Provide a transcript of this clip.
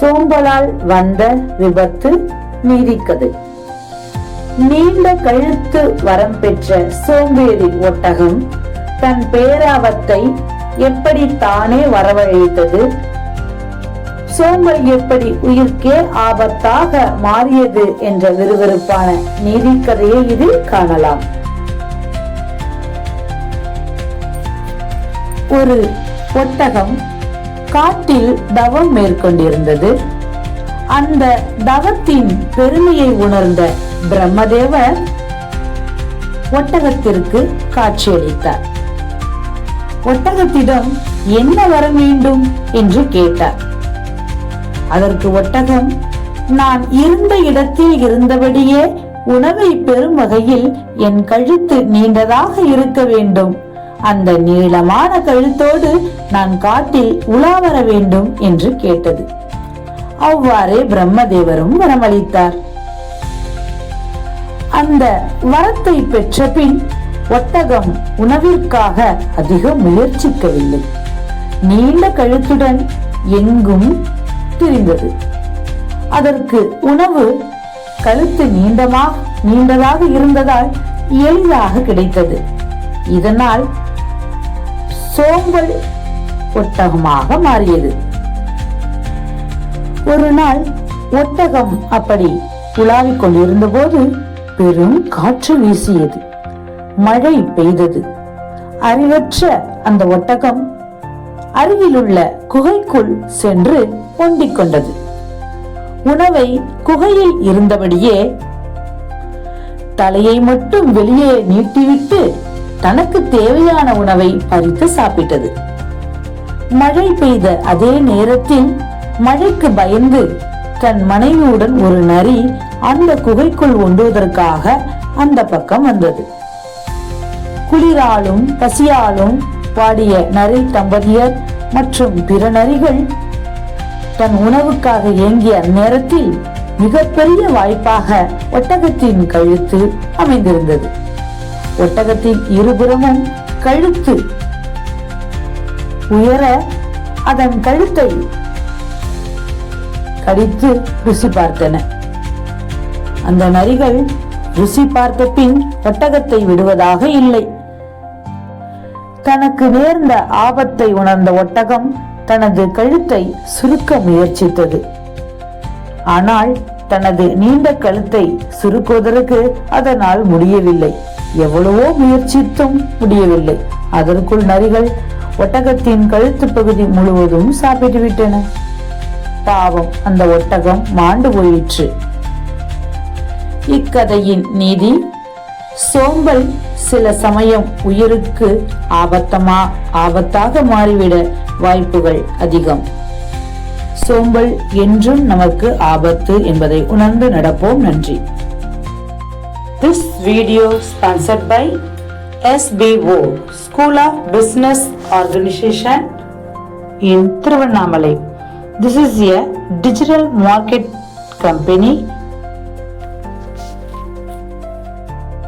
சோம்பலால் வந்த விபத்து நீதிக்கது நீண்ட கழுத்து வரம் பெற்ற சோம்பேறி ஒட்டகம் தன் பேராபத்தை எப்படி தானே வரவழைத்தது? சோம்பல் எப்படி உயிர்க்கே ஆபத்தாக மாறியது என்ற விறுவிறுப்பான நீதிக்கதையை இதில் காணலாம். ஒரு ஒட்டகம் காட்டில் தவம் மேற்கொண்டிருந்தது. அந்த தவத்தின் பெருமையை உணர்ந்த பிரம்மதேவர் ஒட்டகத்திற்கு காட்சியளித்தார். ஒட்டகத்திடம் என்ன வர வேண்டும் என்று கேட்டார். அதற்கு ஒட்டகம் நான் இருந்த இடத்தில் இருந்தபடியே உணவை பெறும் வகையில் என் கழுத்து நீண்டதாக இருக்க வேண்டும் அந்த நீளமான கழுத்தோடு நான் காட்டில் உலா வர வேண்டும் என்று கேட்டது. அவ்வாறே பிரம்மதேவரும் வரமளித்தார். அந்த வரத்தை பெற்ற பின் ஒட்டகம் உணவிற்காக அதிக முயற்சிக்கவில்லை. நீண்ட கழுத்துடன் எங்கும் திரிந்தது. அதற்கு உணவு கழுத்து நீண்டமாக நீண்டதாக இருந்ததால் எளிதாக கிடைத்தது. இதனால் சோம்பல் ஒட்டகமாக மாறியது. ஒரு நாள் ஒட்டகம் அப்படி உலாவிக் கொண்டிருந்த போது பெரும் காற்று வீசியது. மழை பெய்தது. அறிவற்ற அந்த ஒட்டகம் அருகிலுள்ள குகைக்குள் சென்று ஒண்டிக் கொண்டது. உணவை குகையில் இருந்தபடியே தலையை மட்டும் வெளியே நீட்டிவிட்டு தனக்கு தேவையான உணவை பறித்து சாப்பிட்டது. மழை பெய்த அதே நேரத்தில் மழைக்கு பயந்து தன் மனைவியுடன் ஒரு நரி அந்த குகைக்குள் ஒன்றுவதற்காக அந்த பக்கம் வந்தது. குளிராலும் பசியாலும் பாடிய நரி தம்பதியர் மற்றும் பிற நரிகள் தன் உணவுக்காக ஏங்கிய அந்நேரத்தில் மிகப்பெரிய வாய்ப்பாக ஒட்டகத்தின் கழுத்து அமைந்திருந்தது. ஒட்டகத்தின் இருபுறமும் கழுத்து உயர அதன் கழுத்தை கடித்து ருசி பார்த்தன. அந்த நரிகள் ருசி பார்த்த பின் ஒட்டகத்தை விடுவதாக இல்லை. தனக்கு நேர்ந்த ஆபத்தை உணர்ந்த ஒட்டகம் தனது கழுத்தை சுருக்க முயற்சித்தது. ஆனால் தனது நீண்ட கழுத்தை சுருக்குவதற்கு அதனால் முடியவில்லை. எவ்வளவோ முயற்சித்தும் முடியவில்லை. அதற்குள் நரிகள் ஒட்டகத்தின் கழுத்து பகுதி முழுவதும் சாப்பிட்டு விட்டன பாவம் அந்த ஒட்டகம் மாண்டு போயிற்று. இக்கதையின் நீதி சோம்பல் சில சமயம் உயிருக்கு ஆபத்தமா ஆபத்தாக மாறிவிட வாய்ப்புகள் அதிகம். சோம்பல் என்றும் நமக்கு ஆபத்து என்பதை உணர்ந்து நடப்போம். நன்றி. This video sponsored by SBO School of Business Organization in Tiruvannamalai. This is a digital market company